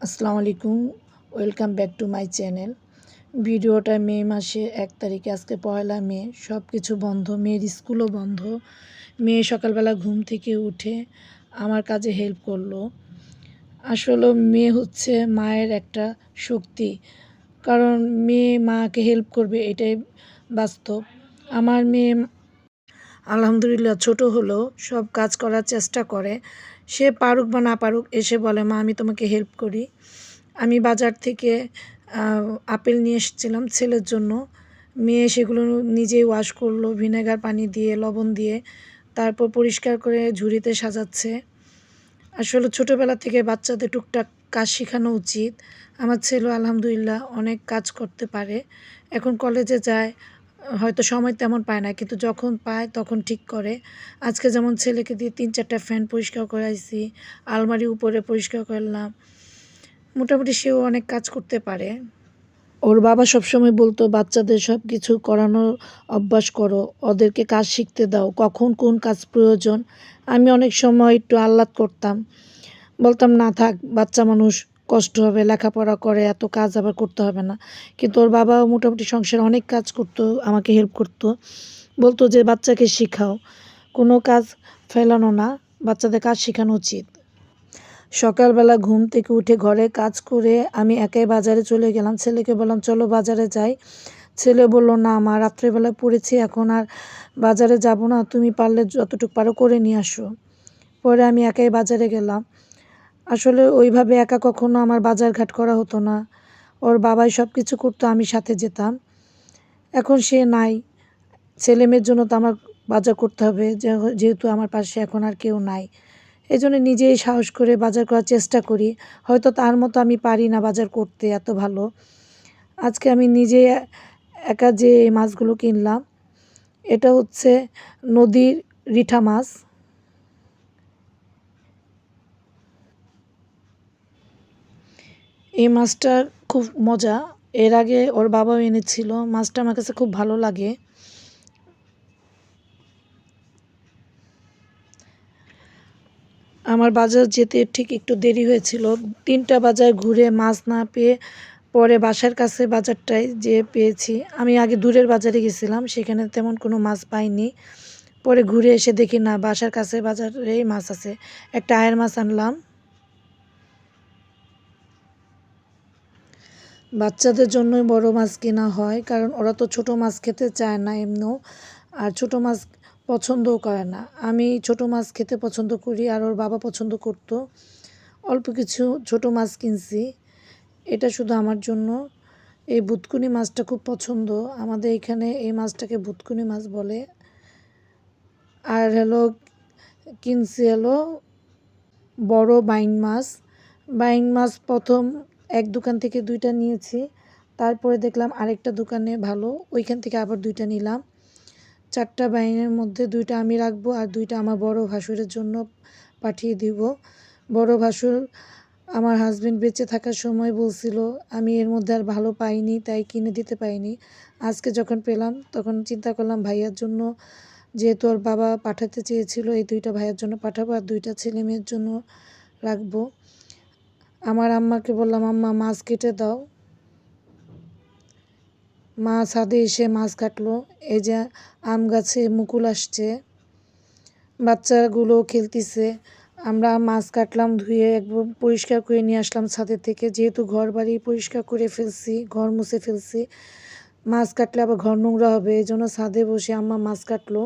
আসসালামু আলাইকুম, welcome back to my channel. ভিডিওটা মে মাসে এক তারিখে, আজকে পয়লা মে সব কিছু বন্ধ, মেয়ের স্কুলও বন্ধ। মেয়ে সকালবেলা ঘুম থেকে উঠে আমার কাজে হেল্প করল। আসলে মেয়ে হচ্ছে মায়ের একটা শক্তি, কারণ মেয়ে মাকে হেল্প করবে, এটাই বাস্তব। আমার মেয়ে আলহামদুলিল্লাহ ছোট হলেও সব কাজ করার চেষ্টা করে। সে পারুক বা না পারুক, এসে বলে, মা, আমি তোমাকে হেল্প করি। আমি বাজার থেকে আপেল নিয়ে এসেছিলাম ছেলের জন্য। মেয়ে সেগুলো নিজেই ওয়াশ করল ভিনেগার পানি দিয়ে, লবণ দিয়ে, তারপর পরিষ্কার করে ঝুড়িতে সাজাচ্ছে। আসলে ছোটোবেলা থেকে বাচ্চাদের টুকটাক কাজ শেখানো উচিত। আমার ছেলে আলহামদুলিল্লাহ অনেক কাজ করতে পারে। এখন কলেজে যায় হয়তো সময় তেমন পায় না, কিন্তু যখন পায় তখন ঠিক করে। আজকে যেমন ছেলেকে দিয়ে তিন চারটা ফ্যান পরিষ্কার করাইছি আলমারি উপরে পরিষ্কার করলাম, মোটামুটি সেও অনেক কাজ করতে পারে। ওর বাবা সবসময় বলতো, বাচ্চাদের সব কিছু করানোর অভ্যাস করো, ওদেরকে কাজ শিখতে দাও, কখন কোন কাজ প্রয়োজন। আমি অনেক সময় একটু আহ্লাদ করতাম। বলতাম, না থাক, বাচ্চা মানুষ কষ্ট হবে, লেখাপড়া করে, এত কাজ আবার করতে হবে না। কিন্তু ওর বাবা মোটামুটি সংসারে অনেক কাজ করতো, আমাকে হেল্প করতো। বলতো যে, বাচ্চাকে শেখাও। কোনো কাজ ফেলানো না, বাচ্চাদের কাজ শেখানো উচিত। সকালবেলা ঘুম থেকে উঠে ঘরে কাজ করে আমি একাই বাজারে চলে গেলাম। ছেলেকে বললাম, চলো বাজারে যাই। ছেলে বলল, না মা, রাত্রেবেলা পড়েছি, এখন আর বাজারে যাব না। তুমি পারলে যতটুকু পারো করে নিয়ে আসো। পরে আমি একাই বাজারে গেলাম। আসলে ওইভাবে একা কখনো আমার বাজার ঘাট করা হতো না। ওর বাবাই সব কিছু করতো, আমি সাথে যেতাম। এখন সে নাই। ছেলে মেয়ের জন্য তো আমার বাজার করতে হবে যেহেতু আমার পাশে এখন আর কেউ নাই। এই জন্য নিজেই সাহস করে বাজার করার চেষ্টা করি। হয়তো তার মতো আমি পারি না বাজার করতে এত ভালো। আজকে আমি নিজে একা যে মাছগুলো কিনলাম, এটা হচ্ছে নদীর রিঠা মাছ। এই মাছটার খুব মজা। এর আগে ওর বাবাও এনেছিল। মাছটা আমার কাছে খুব ভালো লাগে। আমার বাজার যেতে ঠিক একটু দেরি হয়েছিল। তিনটা বাজার ঘুরে মাছ না পেয়ে পরে বাসার কাছে বাজারটায় যে পেয়েছি। আমি আগে দূরের বাজারে গেছিলাম, সেখানে তেমন কোনো মাছ পাইনি। পরে ঘুরে এসে দেখি, না, বাসার কাছে বাজারেই মাছ আছে। একটা আয়ের মাছ আনলাম। বাচ্চাদের জন্যই বড় মাছ কেনা হয়, কারণ ওরা তো ছোট মাছ খেতে চায় না এমনিও। আর ছোট মাছ পছন্দও করে না। আমি ছোট মাছ খেতে পছন্দ করি আর ওর বাবা পছন্দ করতো। অল্প কিছু ছোট মাছ কিনছি। এটা শুধু আমার জন্য। এই বুতকুনি মাছটা খুব পছন্দ। আমাদের এখানে এই মাছটাকে বুতকুনি মাছ বলে। আর হলো, কিনছি হলো বড় বাইন মাছ। বাইন মাছ প্রথম এক দোকান থেকে দুইটা নিয়েছি। তারপরে দেখলাম আরেকটা দোকানে ভালো, ওইখান থেকে আবার দুইটা নিলাম। চারটা বাইনের মধ্যে দুইটা আমি রাখব আর দুইটা আমার বড় ভাসুরের জন্য পাঠিয়ে দিব। বড় ভাসুর আমার হাজব্যান্ড বেঁচে থাকার সময় বলছিল, আমি এর মধ্যে আর ভালো পাইনি, তাই কিনে দিতে পাইনি। আজকে যখন পেলাম, তখন চিন্তা করলাম ভাইয়ার জন্য, যেহেতু ওর বাবা পাঠাতে চেয়েছিল, এই দুইটা ভাইয়ের জন্য পাঠাবো আর দুইটা ছেলে মেয়ের জন্য রাখব। আমার আম্মাকে বললাম, আম্মা, মাছ কেটে দাও। মা ছাদে এসে মাছ কাটলো। এই যে আম গাছে মুকুল আসছে বাচ্চাগুলো খেলতেছে। আমরা মাছ কাটলাম, ধুয়ে একদম পরিষ্কার করে নিয়ে আসলাম ছাদের থেকে। যেহেতু ঘর বাড়ি পরিষ্কার করে ফেলছি, ঘর মুছে ফেলছি, মাছ কাটলে আবার ঘর নোংরা হবে, এই জন্য ছাদে বসে আম্মা মাছ কাটলো।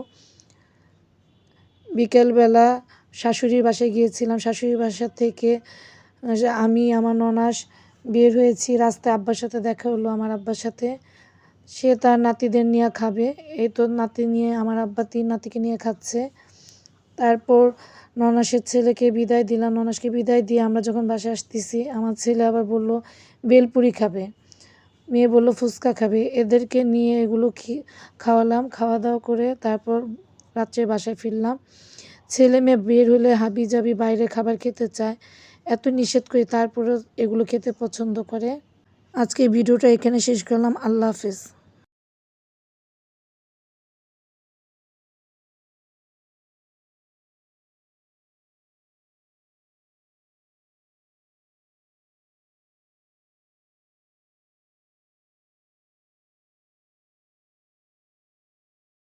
বিকেলবেলা শাশুড়ির বাসায় গিয়েছিলাম। শাশুড়ির বাসা থেকে আমি, আমার ননাস বের হয়েছি, রাস্তায় আব্বার সাথে দেখা হলো আমার আব্বার সাথে। সে তার নাতিদের নিয়ে খাবে। এই তো নাতি নিয়ে, আমার আব্বা তিন নাতিকে নিয়ে খাচ্ছে। তারপর ননাসের ছেলেকে বিদায় দিলাম। ননাসকে বিদায় দিয়ে আমরা যখন বাসায় আসতেছি, আমার ছেলে আবার বলল, বেলপুরি খাবে। মেয়ে বলল, ফুচকা খাবে। এদেরকে নিয়ে এগুলো খাওয়ালাম। খাওয়া দাওয়া করে তারপর রাত্রে বাসায় ফিরলাম। ছেলে মেয়ে বের হলে হাবি জাবি বাইরে খাবার খেতে চায়। এত নিষেধ করি তারপরেও এগুলো খেতে পছন্দ করে। আজকে ভিডিওটা এখানে শেষ করলাম। আল্লাহ হাফিজ।